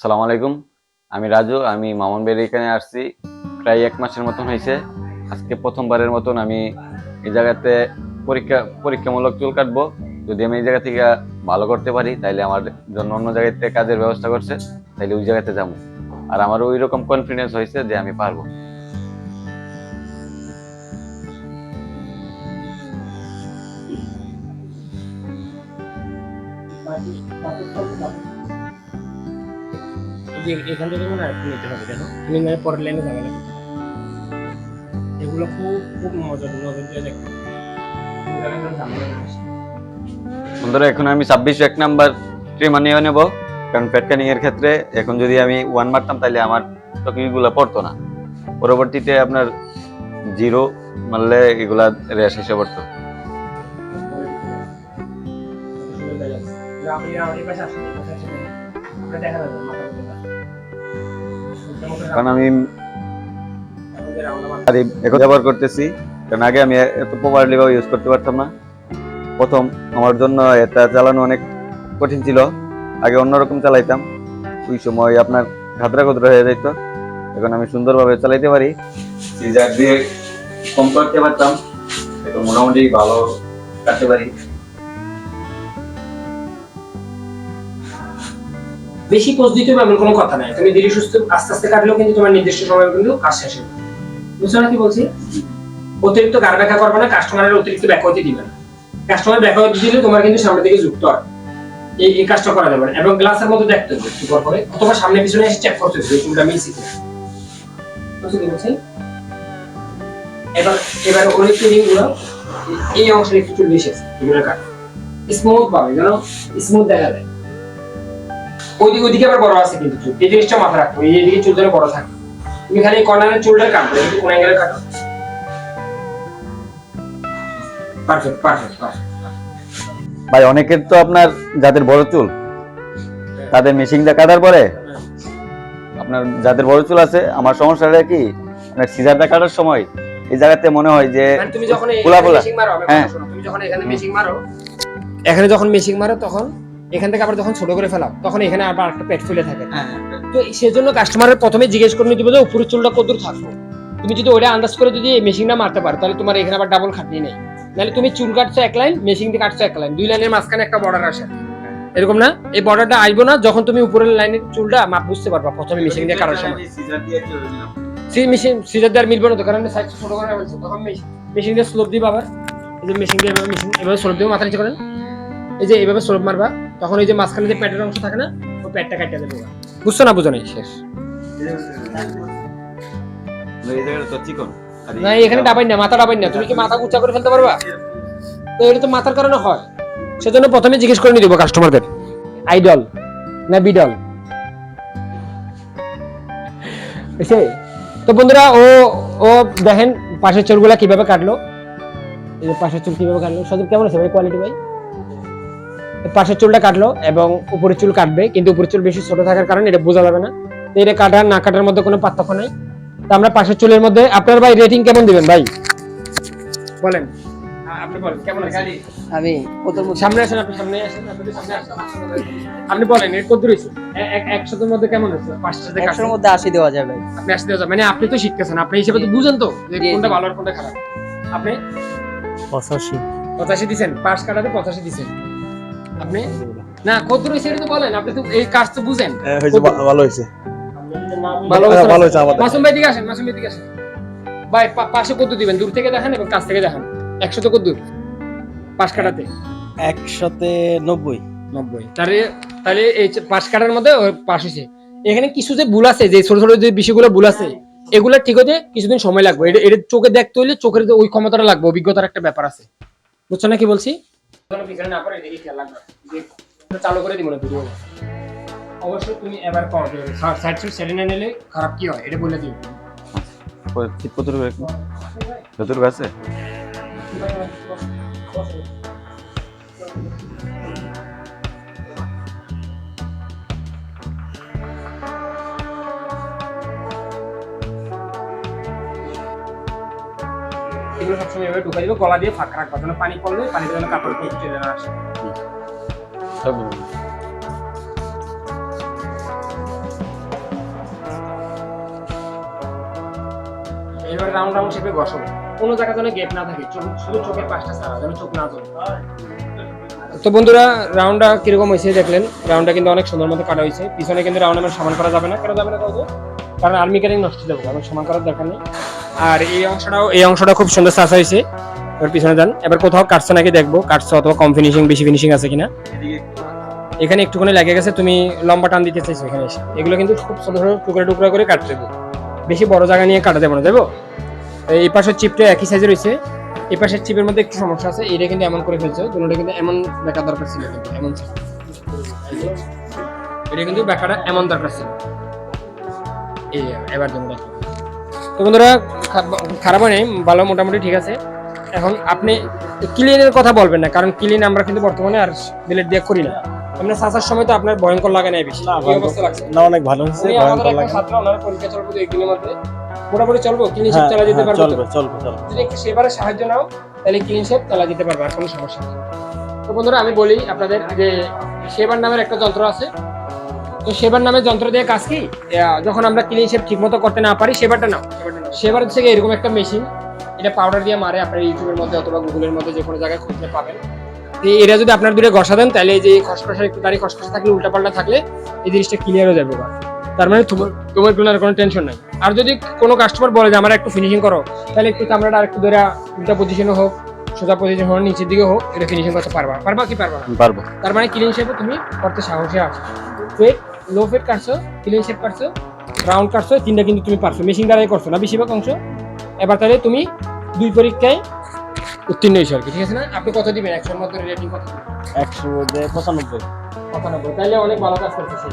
সালাম আলাইকুম। আমি রাজু, আমি মামুন বের এখানে আসছি। প্রায় এক মাসের মতন হয়েছে। আজকে প্রথমবারের মতন আমি এই জায়গাতে পরীক্ষা, পরীক্ষামূলক চুল কাটবো। যদি আমি এই জায়গা থেকে ভালো করতে পারি, তাইলে আমার জন্য অন্য জায়গাতে কাজের ব্যবস্থা করছে, তাইলে ওই জায়গাতে যাব। আর আমার ওই রকম কনফিডেন্স হয়েছে যে আমি পারব। যে এখান থেকে মনে হয় নিতে হবে দেখো তুমি মানে পরের লাইনে যাবে না। এগুলো খুব খুব মজা নজর দিয়ে দেখো জিনিস। বন্ধুরা এখন আমি ছাব্বিশ এক নাম্বার ট্রিমার নিয়ে নেব। কারণ পেটকানিং এর ক্ষেত্রে এখন যদি আমি ওয়ান মারতাম তাহলে আমার টপিকগুলো পড়তো না। পরবর্তীতে আপনার জিরো মারলে এগুলা রেশ এসে পড়তো। আপনি আমার কারণ আমি এখন ব্যবহার করতেছি। কারণ আগে আমি এত প্রপারলি ভাবে ইউজ করতে পারতাম না। প্রথম আমার জন্য এটা চালানো অনেক কঠিন ছিল। আগে অন্যরকম চালাইতাম। ওই সময় আপনার ঘাতরা ঘতরা হয়ে যেত এখন আমি সুন্দরভাবে চালাইতে পারি। সিজার দিয়ে কম করতে পারতাম। এখন মোটামুটি ভালো কাটতে পারি। বেশি পোস্ট দিতে হবে এমন কোনো কথা নাই। তুমি ধীরে সুস্থ আস্তে আস্তে কাটলেও কিন্তু তোমার নির্দিষ্ট সময় কিন্তু কাজ শেষ হবে। বুঝছ না কি বলছি? অতিরিক্ত গার ব্যাখ্যা করবে না কাস্টমারের অতিরিক্ত ব্যাখ্যা হতে দিবে না। কাস্টমার ব্যাখ্যা হতে দিলে তোমার কিন্তু সামনে থেকে যুক্ত হয়। এই এই কাজটা করা যাবে না। এবং গ্লাসের মধ্যে দেখতে হবে একটু পর করে অথবা সামনে পিছনে এসে চেক করতে হবে চুলটা মিলছে কিনা বুঝছ কি এবার এবার ওই ট্রেনিংগুলো এই অংশের একটু বেশি আছে। কাট। স্মুথ পাবে যেন স্মুথ দেখা যায়। ওইদিকে ওইদিকে আবার বড় আছে কিন্তু চুল। এই জিনিসটা মাথায় রাখব এই দিকে চুল যেন বড় থাকে তুমি খালি কর্নারের চুলটা কাটবে কোন অ্যাঙ্গেলে কাটো। পারফেক্ট পারফেক্ট পারফেক্ট ভাই অনেকের তো আপনার যাদের বড় চুল তাদের মেশিনটা কাটার পরে আপনার যাদের বড় চুল আছে আমার সমস্যাটা কি? আপনার সিজারটা কাটার সময় এই জায়গাতে মনে হয় যে মানে তুমি যখন খোলা খোলা মেশিং মারো হ্যাঁ। তুমি যখন এখানে মেশিং মারো এখানে যখন মেশিং মারো তখন এখান থেকে আবার যখন ছোট করে ফেলাও তখন এখানে আবার একটা পেট ফুলে থাকে। তো সেজন্য কাস্টমারের প্রথমে জিজ্ঞেস করে নিতে যে উপরের চুলটা কতদূর থাকব তুমি যদি ওটা আন্দাজ করে যদি মেশিনটা মারতে পারো তাহলে তোমার এখানে আবার ডাবল খাটনি নেই। নাহলে তুমি চুল কাটছো এক লাইন মেশিন দিয়ে কাটছো এক লাইন দুই লাইনের মাঝখানে একটা বর্ডার আসে। এরকম না? এই বর্ডারটা আসব না যখন তুমি উপরের লাইনের চুলটা মাপ বুঝতে পারবা প্রথমে মেশিন দিয়ে কাটার সময়। সেই মেশিন সিজার দিয়ে আর মিলবে না তো কারণ সাইজ ছোট করে ফেলছে তখন মেশিন দিয়ে স্লোপ দিবা আবার। এই যে মেশিন দিয়ে এভাবে মেশিন এভাবে স্লোপ দিয়ে মাথা নিচে করেন এই যে এইভাবে স্লোপ মারবা। তখন এই যে মাঝখানে যে প্যাটের অংশ থাকে না ওই প্যাটটা কাটিয়ে দেবে বুঝছ না বুঝো নাই শেষ। না এখানে ডাবাই না মাথা ডাবাই না। তুমি কি মাথা উঁচা করে ফেলতে পারবা? তো এটা তো মাথার কারণে হয়। সেজন্য প্রথমে জিজ্ঞেস করে নিয়ে দেবো কাস্টমারদের আইডল না বিডল? বুঝছে তো বন্ধুরা ও ও দেখেন পাশের চুলগুলা কীভাবে কাটলো? এই পাশের চুল কীভাবে কাটলো? সদর কেমন আছে ভাই? কোয়ালিটি ভাই? পাশের চুলটা কাটলো এবং উপরের চুল কাটবে কিন্তু উপরের চুল বেশি ছোট থাকার কারণে এটা বোঝা যাবে না। তো এটা কাটার না কাটার মধ্যে কোনো পার্থক্য নাই। তো আমরা পাশের চুলের মধ্যে আপনার ভাই রেটিং কেমন দিবেন ভাই? বলেন। আপনি বলেন কেমন আছে আমি মধ্যে সামনে আসেন আপনি সামনে আসেন আপনি তো সামনে আসেন। আপনি বলেন এর কত রয়েছে? একশোর মধ্যে কেমন হয়েছে পাঁচটা একশোর মধ্যে আশি দেওয়া যাবে। আপনি যাবেন মানে আপনি তো শিখতেছেন আপনি হিসেবে তো বুঝেন তো যে কোনটা ভালো আর কোনটা খারাপ। আপনি? পঁচাশি। পঁচাশি দিছেন পাঁচ কাটাতে পঁচাশি দিছেন। আপনি? না কত রয়েছে এটা তো বলেন আপনি তো এই কাজ তো বুঝেন। হয়েছে ভালো হয়েছে। ভালো হ্যাঁ, হয়েছে। ভালো হয়েছে আমাদের। মাসুম ভাই দিকে আসেন মাসুম ভাই দিকে আসেন। ভাই পাশে কত দিবেন দূর থেকে দেখেন এবং কাছ থেকে দেখান। একশো তো কত দূর পাঁচ কাটাতে নব্বই। নব্বই। তাহলে তাহলে এই পাঁচ কাটার মধ্যে পাশ হয়েছে। এখানে কিছু যে ভুল আছে যে ছোট ছোট যে বিষয়গুলো ভুল আছে এগুলো ঠিক হতে কিছুদিন সময় লাগবে। এটা এটা চোখে দেখতে হইলে চোখের ওই ক্ষমতাটা লাগবে অভিজ্ঞতার একটা ব্যাপার আছে। বুঝছ না কি বলছি? পিছনে না করে এদিকে খেয়াল চালু করে দিব না ভিডিও। অবশ্যই তুমি এবার কর সাইড সাইড সেরে না নিলে খারাপ কি হয়? এটা বলে দিও। ঠিক কতটুকু একটু? আছে? এগুলো সবসময় এভাবে ঢুকে দিবে গলা দিয়ে ফাঁক রাখবা যেন পানি পড়লে পানিতে যেন কাপড় খুঁজতে না আসে। এবার রাউন্ড রাউন্ড শেপে বসাবো। কোনো জায়গা যেন গ্যাপ না থাকে শুধু চোখের পাশটা ছাড়া যেন চোখ না চলে তো বন্ধুরা রাউন্ডটা কীরকম হয়েছে দেখলেন? রাউন্ডটা কিন্তু অনেক সুন্দর মতো কাটা হয়েছে। পিছনে কিন্তু রাউন্ড আমার সমান করা যাবে না। করা যাবে না কাউকে? কারণ আর্মি ক্যারিং নষ্ট হয়ে আমার সমান করার দরকার নেই। আর এই অংশটাও, এই অংশটা খুব সুন্দর চাষা হয়েছে। এবার পিছনে যান। এবার কোথাও কাটছে নাকি দেখব? কাটছে অথবা কম ফিনিশিং বেশি ফিনিশিং আছে কিনা? এখানে একটুখানি লেগে গেছে, তুমি লম্বা টান দিতে চাইছো এখানে এসে। এগুলো কিন্তু খুব ছোট ছোট টুকরা টুকরা করে কাটতে দেবো বেশি বড় জায়গা নিয়ে কাটা যাবে না দেবো এই পাশের চিপটা একই সাইজে রয়েছে এই পাশের চিপের মধ্যে একটু সমস্যা আছে এটা কিন্তু এমন করে ফেলছে, দুটোটা কিন্তু এমন বেকার দরকার ছিল। কিন্তু এমন। এটা কিন্তু বেকারটা এমন দরকার ছিল। এই এবার জন্য তো বন্ধুরা খারাপ হয় নাই ভালো মোটামুটি ঠিক আছে। এখন আপনি ক্লিনের কথা বলবেন না কারণ ক্লিন আমরা কিন্তু বর্তমানে আর বিলেট দিয়ে করি না। এমনি সাসার সময় তো আপনার ভয়ঙ্কর লাগে নাই বেশি। না, এই অবস্থা লাগছে। না অনেক ভালো হয়েছে ভয়ঙ্কর লাগে। ছাত্র ওনার পরীক্ষা চলবে দু একদিনের মধ্যে। মোটামুটি চলবো ক্লিন শেপ হ্যাঁ, চালা যেতে হ্যাঁ, পারব চলবে চলবে চলবে। যদি একটু সেবারে সাহায্য নাও তাহলে ক্লিন শেপ চালা যেতে পারবে আর কোনো সমস্যা নেই। তো বন্ধুরা আমি বলি আপনাদের যে সেবার নামের একটা যন্ত্র আছে তো সেবার নামে যন্ত্র দিয়ে কাজ কি? যখন আমরা ক্লিন শেপ ঠিক মতো করতে না পারি সেবারটা নাও। সেবার হচ্ছে এরকম একটা মেশিন এটা পাউডার দিয়ে মারে আপনার ইউটিউবের মধ্যে অথবা গুগলের মধ্যে যে কোনো জায়গায় খুঁজতে পাবেন। এটা যদি আপনার দূরে ঘষা দেন তাহলে এই যে খসখসা একটু দাঁড়িয়ে খসখসা থাকলে উল্টাপাল্টা থাকলে এই জিনিসটা ক্লিয়ার হয়ে যাবে এবার। তার মানে তোমার তোমার কোনো কোনো টেনশন নাই। আর যদি কোনো কাস্টমার বলে যে আমার একটু ফিনিশিং করো তাহলে একটু চামড়াটা আর একটু ধরে উল্টা পজিশনে হোক সোজা পজিশন হোক নিচের দিকে হোক এটা ফিনিশিং করতে পারবা। পারবা কি পারবা পারব। তার মানে ক্লিন শেপে তুমি করতে সাহসী আছো। ফেট লো ফেট কাটছো ক্লিন শেপ কাটছো রাউন্ড কাটছো তিনটা কিন্তু তুমি পারছ। মেশিন দ্বারাই করছ না বেশিরভাগ অংশ। এবার তাহলে তুমি দুই পরীক্ষায় উত্তীর্ণ হয়েছো আর কি ঠিক আছে না? আপনি কত দিবেন? একশোর মধ্যে রেটিং কত? একশো পঁচানব্বই। পঁচানব্বই। তাহলে অনেক ভালো কাজ করছে সেই।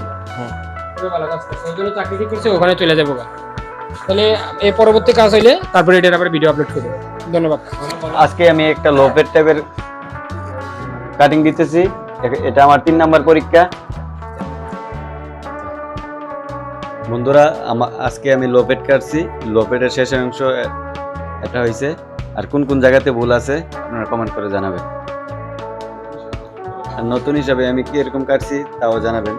খুবই ভালো কাজ করছে। ওই জন্য চাকরি করছে? ওখানে চলে যাব তাহলে এর পরবর্তী কাজ হইলে তারপরে এটার আবার ভিডিও আপলোড করব। ধন্যবাদ। আজকে আমি একটা লোভের টাইপের কাটিং দিতেছি। এটা আমার তিন নাম্বার পরীক্ষা। বন্ধুরা আজকে আমি লোপেট কাটছি। লোপেটের শেষ অংশ এটা হয়েছে আর কোন কোন জায়গাতে ভুল আছে, আপনারা কমেন্ট করে জানাবেন। আর নতুন হিসাবে আমি কি এরকম কাটছি, তাও জানাবেন।